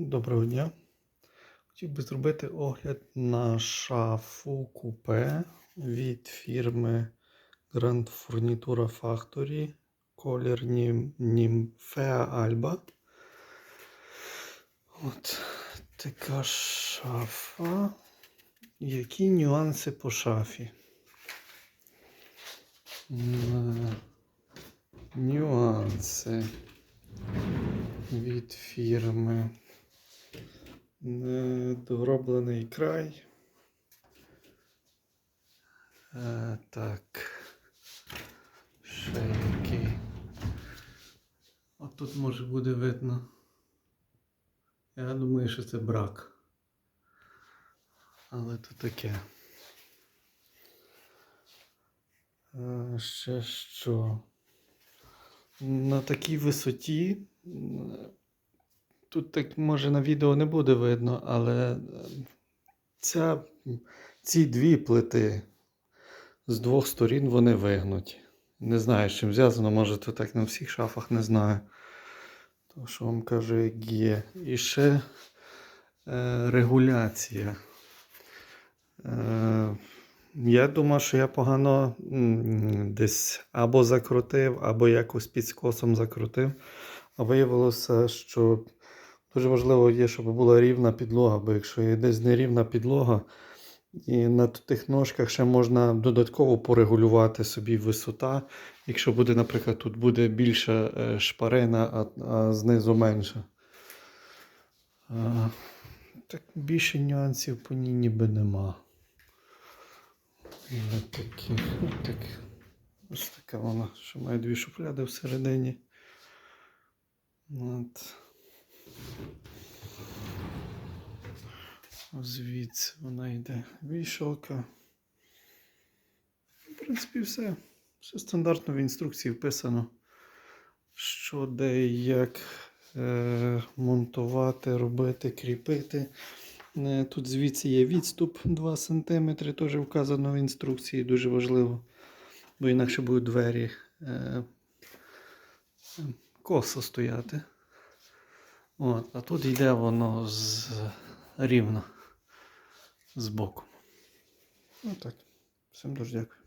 Доброго дня. Хотів би зробити огляд на шафу купе від фірми Grand Furnitura Factory колір Nymphaea Alba. От така шафа. Які нюанси по шафі? Нюанси від фірми. Недороблений край. Е, так. Ще який. От тут може буде видно. Я думаю, що це брак. Але то таке. Е, ще що? На такій висоті. Тут так може на відео не буде видно, але е, ця, ці дві плити з двох сторін вони вигнуті. Не знаю, з чим зв'язано, може то так на всіх шафах не знаю. То що вам кажу, як є. І ще е, регуляція. Е, я думав, що я погано десь або закрутив, або якось під скосом закрутив. А виявилося, що дуже важливо є, щоб була рівна підлога, бо якщо є десь нерівна підлога, і на тих ножках ще можна додатково порегулювати собі висота. Якщо буде, наприклад, тут буде більша е, шпарина, а, знизу менша. Так більше нюансів по ній ніби нема. Такі, ось так. Ось така вона, що має дві шухляди всередині. От. Звідси вона йде вішалка. В принципі, все. Все стандартно в інструкції вписано. Що де і як е, монтувати, робити, кріпити. Е, Тут звідси є відступ 2 см, теж вказано в інструкції, дуже важливо. Бо інакше будуть двері е, косо стояти. От, а тут йде воно з, рівно з боку. Ну так. Всім дуже дякую.